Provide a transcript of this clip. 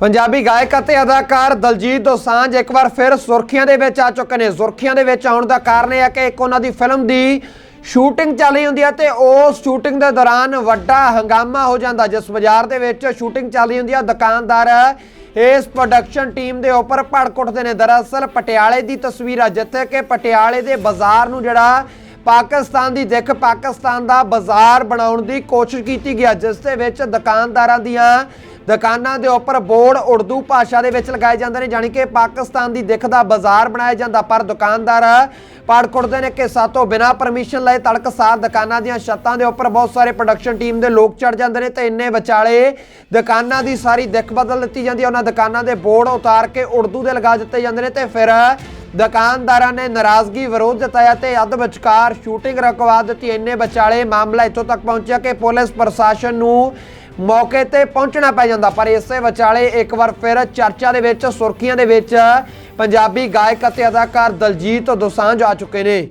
ਪੰਜਾਬੀ ਗਾਇਕ ਅਤੇ ਅਦਾਕਾਰ ਦਲਜੀਤ ਦੋਸਾਂਝ ਇੱਕ ਵਾਰ ਫਿਰ ਸੁਰਖੀਆਂ ਦੇ ਵਿੱਚ ਆ ਚੁੱਕੇ ਨੇ। ਸੁਰਖੀਆਂ ਦੇ ਵਿੱਚ ਆਉਣ ਦਾ ਕਾਰਨ ਇਹ ਹੈ ਕਿ ਇੱਕ ਉਹਨਾਂ ਦੀ ਫਿਲਮ ਦੀ ਸ਼ੂਟਿੰਗ ਚੱਲ ਰਹੀ ਹੁੰਦੀ ਹੈ ਤੇ ਉਸ ਸ਼ੂਟਿੰਗ ਦੇ ਦੌਰਾਨ ਵੱਡਾ ਹੰਗਾਮਾ ਹੋ ਜਾਂਦਾ। ਜਿਸ ਬਾਜ਼ਾਰ ਦੇ ਵਿੱਚ ਸ਼ੂਟਿੰਗ ਚੱਲ ਰਹੀ ਹੁੰਦੀ ਹੈ। ਦੁਕਾਨਦਾਰ ਇਸ ਪ੍ਰੋਡਕਸ਼ਨ ਟੀਮ ਦੇ ਉੱਪਰ ਭੜਕ ਉੱਠਦੇ ਨੇ। ਦਰਅਸਲ ਪਟਿਆਲੇ ਦੀ ਤਸਵੀਰ ਆ, ਜਿੱਥੇ ਕਿ ਪਟਿਆਲੇ ਦੇ ਬਾਜ਼ਾਰ ਨੂੰ ਜਿਹੜਾ ਪਾਕਿਸਤਾਨ ਦੀ ਦਿੱਖ, ਪਾਕਿਸਤਾਨ ਦਾ ਬਾਜ਼ਾਰ ਬਣਾਉਣ ਦੀ ਕੋਸ਼ਿਸ਼ ਕੀਤੀ ਗਿਆ ਜਿਸ ਦੇ ਵਿੱਚ ਦੁਕਾਨਦਾਰਾਂ ਦੀਆਂ ਦੁਕਾਨਾਂ ਦੇ ਉੱਪਰ ਬੋਰਡ ਉਰਦੂ ਭਾਸ਼ਾ ਦੇ ਵਿੱਚ ਲਗਾਏ ਜਾਂਦੇ ਨੇ, ਜਾਣੀ ਕਿ ਪਾਕਿਸਤਾਨ ਦੀ ਦਿੱਖ ਦਾ ਬਾਜ਼ਾਰ ਬਣਾਇਆ ਜਾਂਦਾ। ਪਰ ਦੁਕਾਨਦਾਰ ਪਾੜ ਕੁੱਟਦੇ ਨੇ ਕਿ ਸਾਤੋਂ ਬਿਨਾ ਪਰਮਿਸ਼ਨ ਲਏ ਤੜਕਸਾਰ ਦੁਕਾਨਾਂ ਦੀਆਂ ਛੱਤਾਂ ਦੇ ਉੱਪਰ ਬਹੁਤ ਸਾਰੇ ਪ੍ਰੋਡਕਸ਼ਨ ਟੀਮ ਦੇ ਲੋਕ ਚੜ ਜਾਂਦੇ ਨੇ ਤੇ ਇੰਨੇ ਵਿਚਾਲੇ ਦੁਕਾਨਾਂ ਦੀ ਸਾਰੀ ਦਿੱਖ ਬਦਲ ਦਿੱਤੀ ਜਾਂਦੀ ਹੈ। ਉਹਨਾਂ ਦੁਕਾਨਾਂ ਦੇ ਬੋਰਡ ਉਤਾਰ ਕੇ ਉਰਦੂ ਦੇ ਲਗਾ ਦਿੱਤੇ ਜਾਂਦੇ ਨੇ ਤੇ ਫਿਰ ਦੁਕਾਨਦਾਰਾਂ ਨੇ ਨਾਰਾਜ਼ਗੀ ਵਿਰੋਧ ਜਤਾਇਆ ਤੇ ਅੱਧ ਵਿਚਕਾਰ ਸ਼ੂਟਿੰਗ ਰਕਵਾ ਦਿੱਤੀ। ਇੰਨੇ ਵਿਚਾਲੇ ਮਾਮਲਾ ਇੱਥੋਂ ਤੱਕ ਪਹੁੰਚਿਆ ਕਿ ਪੁਲਿਸ ਪ੍ਰਸ਼ਾਸਨ ਨੂੰ ਮੌਕੇ ਤੇ ਪਹੁੰਚਣਾ ਪੈ ਜਾਂਦਾ, ਪਰ ਇਸੇ ਵਿਚਾਲੇ ਇੱਕ ਵਾਰ ਫਿਰ ਚਰਚਾ ਦੇ ਵਿੱਚ, ਸੁਰਖੀਆਂ ਦੇ ਵਿੱਚ ਪੰਜਾਬੀ ਗਾਇਕ ਅਤੇ ਅਦਾਕਾਰ ਦਲਜੀਤ ਦੋਸਾਂਝ ਆ ਚੁੱਕੇ ਨੇ।